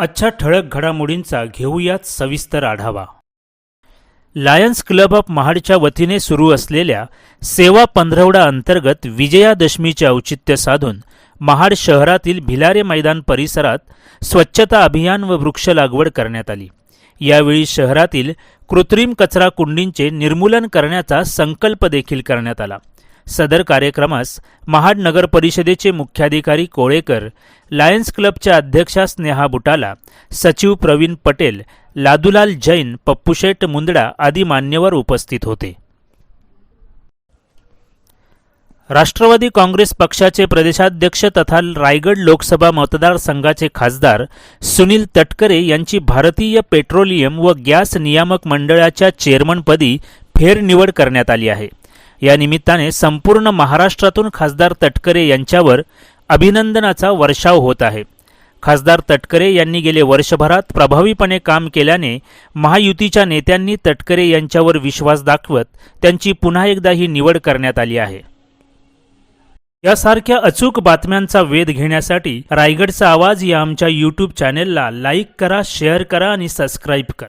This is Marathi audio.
आजच्या ठळक घडामोडींचा घेऊयात सविस्तर आढावा. लायन्स क्लब ऑफ महाडच्या वतीने सुरू असलेल्या सेवा पंधरवडा अंतर्गत विजयादशमीचे औचित्य साधून महाड शहरातील भिलारे मैदान परिसरात स्वच्छता अभियान व वृक्ष लागवड करण्यात आली. यावेळी शहरातील कृत्रिम कचरा कुंडींचे निर्मूलन करण्याचा संकल्प देखील करण्यात आला. सदर कार्यक्रमास महाड नगर परिषदेचे मुख्याधिकारी कोळेकर लायन्स क्लबच्या अध्यक्षा स्नेहा बुटाला सचिव प्रवीण पटेल लादुलाल जैन पप्पूशेठ मुंदडा आदी मान्यवर उपस्थित होते. राष्ट्रवादी काँग्रेस पक्षाचे प्रदेशाध्यक्ष तथा रायगड लोकसभा मतदारसंघाचे खासदार सुनील तटकरे यांची भारतीय पेट्रोलियम व गॅस नियामक मंडळाच्या चेअरमनपदी फेरनिवड करण्यात आली आहे. या निमित्ताने संपूर्ण महाराष्ट्रातून खासदार तटकरे यांच्यावर अभिनंदनाचा वर्षाव होत आहे. खासदार तटकरे यांनी गेले वर्षभरात प्रभावीपणे काम केल्याने महायुतीच्या नेत्यांनी तटकरे यांच्यावर विश्वास दाखवत त्यांची पुन्हा एकदा ही निवड करण्यात आली आहे. यासारख्या अचूक बातम्यांचा वेध घेण्यासाठी रायगडचा आवाज या आमच्या यूट्यूब चॅनेलला लाईक करा शेअर करा आणि सबस्क्राईब करा.